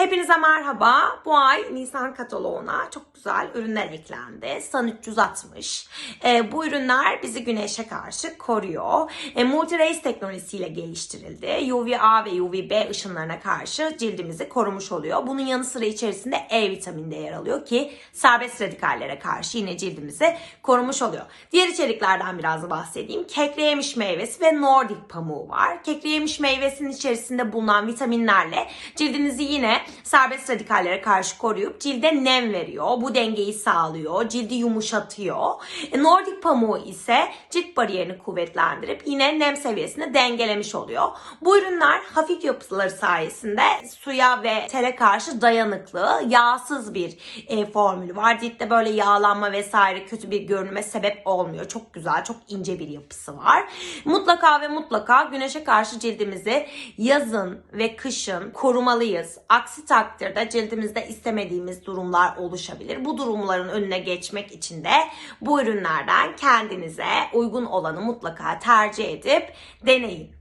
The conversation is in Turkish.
Hepinize merhaba. Bu ay Nisan kataloğuna çok güzel ürünler eklendi. Sun 360. Ee, bu ürünler bizi güneşe karşı koruyor. E, multi rays teknolojisiyle geliştirildi. UVA ve UVB ışınlarına karşı cildimizi korumuş oluyor. Bunun yanı sıra içerisinde E vitamini de yer alıyor ki serbest radikallere karşı yine cildimizi korumuş oluyor. Diğer içeriklerden biraz bahsedeyim. Kekleyemiş meyvesi ve Nordic pamuğu var. Kekleyemiş meyvesinin içerisinde bulunan vitaminlerle cildinizi yine serbest radikallere karşı koruyup cilde nem veriyor. Bu dengeyi sağlıyor. Cildi yumuşatıyor. E, Nordic pamuğu ise cilt bariyerini kuvvetlendirip yine nem seviyesini dengelemiş oluyor. Bu ürünler hafif yapıları sayesinde suya ve tere karşı dayanıklı, yağsız bir e, formülü var. Ciltte böyle yağlanma vesaire kötü bir görünüme sebep olmuyor. Çok güzel, çok ince bir yapısı var. Mutlaka ve mutlaka güneşe karşı cildimizi yazın ve kışın korumalıyız. Aksi takdirde cildimizde istemediğimiz durumlar oluşabilir. Bu durumların önüne geçmek için de bu ürünlerden kendinize uygun olanı mutlaka tercih edip deneyin.